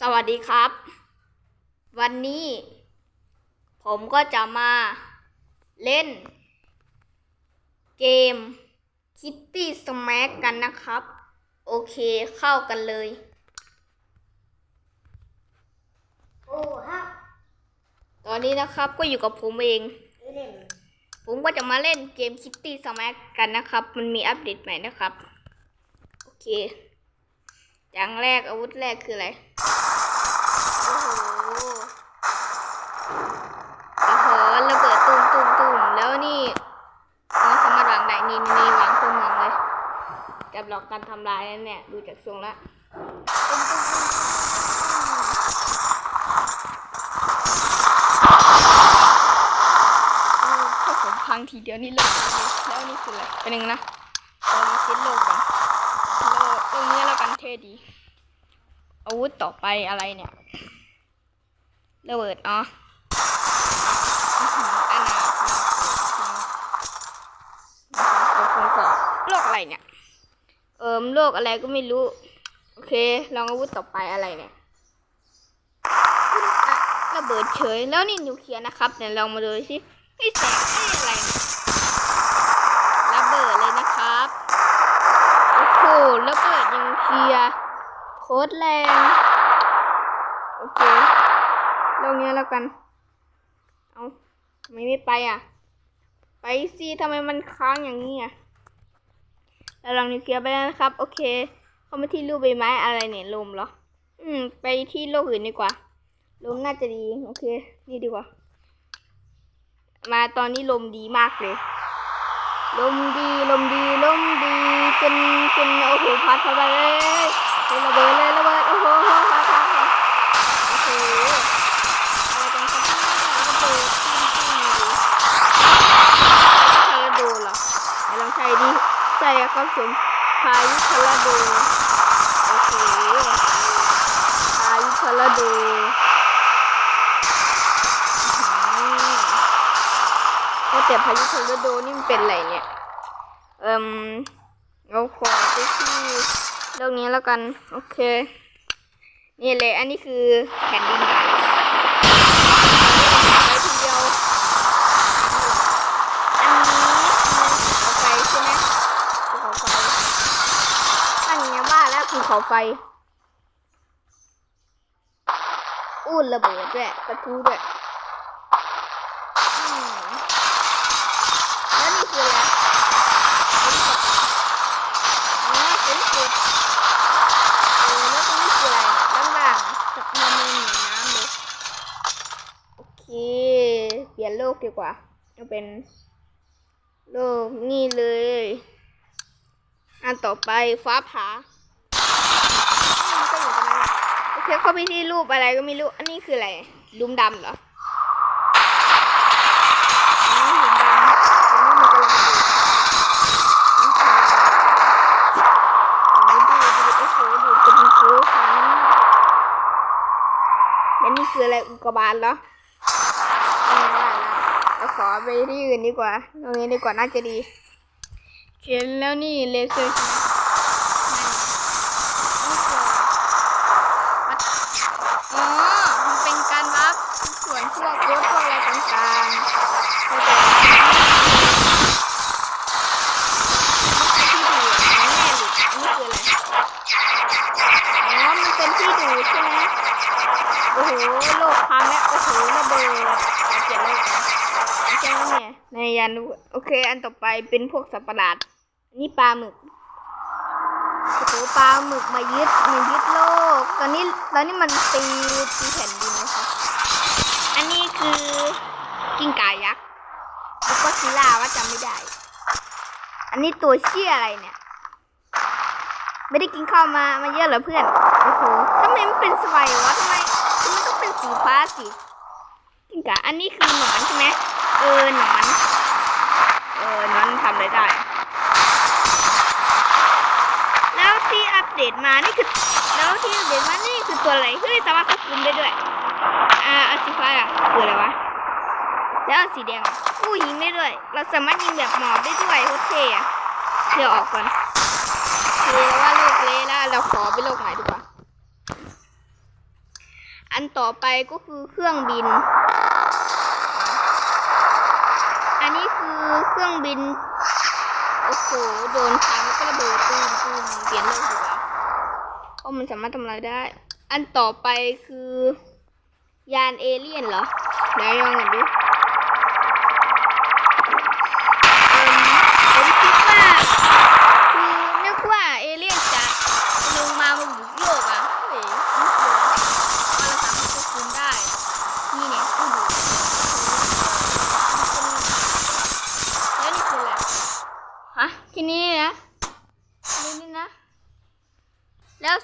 สวัสดีครับ วันนี้ ผมก็จะมาเล่น เกม Kitty Smack กันนะครับ โอเคเข้ากันเลย โอ้ฮะตอนนี้นะครับก็อยู่กับผมเองเล่นผมก็จะมาเล่นเกม Kitty Smack กันนะครับ มันมีอัปเดตใหม่นะครับ โอเค อย่างแรกอาวุธแรกคืออะไร โอ้โหโอ้โหระเบิดตุ้มตุ้มตุ้มแล้วนี่อ๋อสมารถวางได้นี่นี่วางเครื่องเมืองเลยจับหลอกการทำลายนั่นเนี่ยดูจากทรงล้วตุ้มตุ้มตุ้มตุ้มถ้าผมพังทีเดียวนี่เลิกเลยแล้วนี่คืออะไรเป็นหนึ่งนะเรามีซิดโลกกันโลกตรงนี้แล้วกันเท่ ดี อาวุธต่อไปอะไรเนี่ยระเบิดอ๋ออื้อหืออนาถนะครับผมก็โรคอะไรเนี่ย เอิมโรคอะไรก็ไม่รู้ โอเค ลองอาวุธต่อไปอะไรเนี่ยระเบิดเฉย แล้วนี่นิวเคลียร์นะครับเดี๋ยวลองมาดูสิไอ้แสงไอ้อะไรเนี่ยระเบิดเลยนะครับ โอ้โหระเบิดนิว เคลียร์โคตรแรง โอเคลงเนี้ยแล้วกัน เอาทำไมไม่ไปอะ ไปสิทำไมมันค้างอย่างนี้อะเราลองนิวเคลียร์ไปแล้วนะครับ โอเค เข้ามาที่รูปใบไม้อะไรเนี่ยลมเหรอ อืม ไปที่โลกอื่นดีกว่า ลมน่าจะดี โอเค นี่ดีกว่า มาตอนนี้ลมดีมากเลย ลมดีลมดีลมดีจนจนโอ้โหพัดเข้าไปเลยเฮ้ยระเบิดเลยระเบิดโอ้โหพัดพัดพัดโอ้โหอะไรกันครับเนี่ยระเบิดจริงๆเลยทอร์นาโดเหรอไหนลองใช้ดิใช่ครับผมพายุทอร์นาโดโอเคพายุทอร์นาโด ว่าแต่พายุทอร์นาโดนี่มันเป็นอะไรเนี่ย เอ่มเราขอไปที่เรื่องนี้แล้วกัน โอเค นี่เลย อันนี้คือแผ่นดินไหวทีเดียวอันนี้ภูเขาไฟใช่ไหมภูเขาไฟอันนี้ว่าแล้วภูเขาไฟอูดระเบิดด้วยกระทู้ด้วยอืมแล้วนี่คืออะไรอ๋อเป็นกดเออแล้วตรงนี้คืออะไรล่างๆกับมันมีเหมือนน้ำเลย โอเค เปลี่ยนโลกดีกว่าเอาเป็นโลกนี่เลย อันต่อไปฟ้าผ่าโอเคเข้าไปที่รูปอะไรก็ไม่รู้อันนี้คืออะไรลุมดำเหรออ๋อหลุมดำอันนี้มันกำลังดูโอ้โหดูดูโอ้โหดูเป็นฟูฟันแล้วนี่คืออะไรอุกกาบาตเหรอไม่ได้ละ เราขอไปที่อื่นดีกว่า ตรงนี้ดีกว่าน่าจะดีเขียนแล้วนี่เลเซอร์ใช่ไหมนั่นนี่คือวัดอ๋อมันเป็นทั่วนพวกรถพวอะไรต่างๆเข้าใจที่ดูดแน่หรืออันนี้คืออะไรอ๋อมันเป็นที่ดูใช่ไหมโอ้โห โลกพังแล้ว โอ้โหระเบิดเจ็บโลก นะใช่ไหมเนี่ยในยานรู้โอเค อันต่อไปเป็นพวกสัตว์ประหลาดนนี้ปลาหมึกโอ้โหปลาหมึกมายึดมายึดโลก ตอนนี้ตอนนี้มันตีตีแผ่นดินนะคะอันนี้คือกิ้งก่ายักษ์แล้วก็ซิล่าว่าจำไม่ได้ อันนี้ตัวเชี่ยอะไรเนี่ย ไม่ได้กินข้าวมามาเยอะเหรอเพื่อนโอ้โหทำไมมันเป็นสไปร์วะทำไมมันต้องเป็นสีฟ้าสิกิ้งก่าอันนี้คือหนอนใช่ไหม เออหนอน เออหนอนทำอะไรได้ แล้วที่อัปเดตมานี่คือ แล้วที่อัปเดตมานี่คือตัวอะไรเฮ้ยสามารถควบคุมได้ด้วย อ่าอันสีฟ้าอะคืออะไรวะ แล้วอันสีแดงอะอู้ยิงได้ด้วย เราสามารถยิงแบบหมอบได้ด้วยโคตรเท่อะเดี๋ยวออกก่อนคือว่าโลกเละแล้วเราขอไปโลกใหม่ดีกว่า อันต่อไปก็คือเครื่องบินอันนี้ คือเครื่องบิน โอ้โห โดนพังแล้วก็ระเบิดตูมตูมเปลี่ยนเลยดีกว่าเพราะมันสามารถทำอะไรได้ อันต่อไปคือ ยานเอเลี่ยนเหรอไหนลองกันดู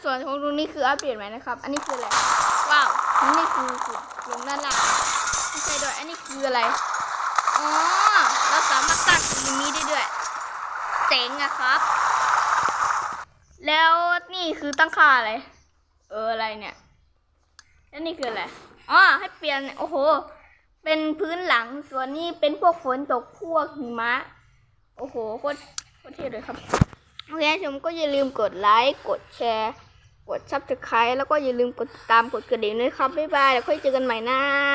ส่วนของตรงนี้คืออัปเดตใหมนะครับ อันนี้คืออะไร ว้าว นี่คือขุดลงด้านล่างไม่ใช่ด้วย อันนี้คืออะไร อ๋อ เราสามารถสร้างสึนามิได้ด้วย เจ๋งอะครับ แล้วนี่คือตั้งค่าอะไร เอออะไรเนี่ย แล้วนี่คืออะไร อ๋อ ให้เปลี่ยน โอ้โห เป็นพื้นหลัง ส่วนนี้เป็นพวกฝนตกพวกหิมะ โอ้โห โคตร โคตรเท่เลยครับ โอเคชมก็อย่าลืมกดไลค์กดแชร์กดซับสไครต์แล้วก็อย่าลืมกดติดตามกดกระดิ่งด้วยครับบ๊ายบายแล้วค่อยเจอกันใหม่นะ